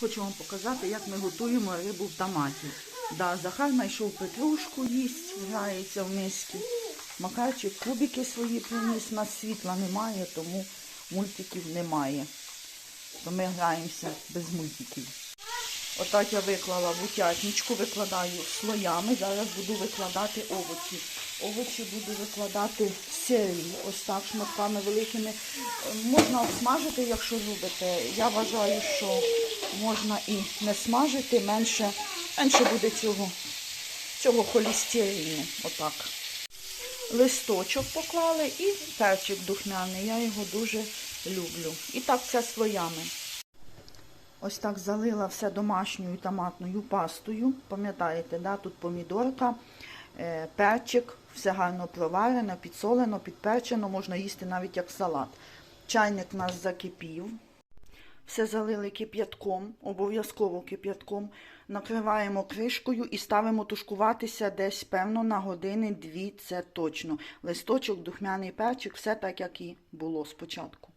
Хочу вам показати, як ми готуємо рибу в томаті. Да, Захар знайшов петрушку, їсть, грається в мисці. Макарчик кубики свої приніс, нас світла немає, тому мультиків немає. То ми граємося без мультиків. Отак я виклала в утятничку, викладаю слоями. Зараз буду викладати овочі. Овочі буду викладати сирі, ось так шматками великими. Е, Можна обсмажити, якщо любите. Я вважаю, що можна і не смажити, менше, менше буде цього, цього холестерину. Отак. Листочок поклали і перчик духмяний. Я його дуже люблю. І так все слоями. Ось так залила все домашньою томатною пастою. Пам'ятаєте, да? тут помідорка, е, перчик, все гарно проварено, підсолено, підперчено, можна їсти навіть як салат. Чайник у нас закипів. Все залили кип'ятком, обов'язково кип'ятком. Накриваємо кришкою і ставимо тушкуватися десь, певно, на години дві, це точно. Листочок, духмяний перчик, все так, як і було спочатку.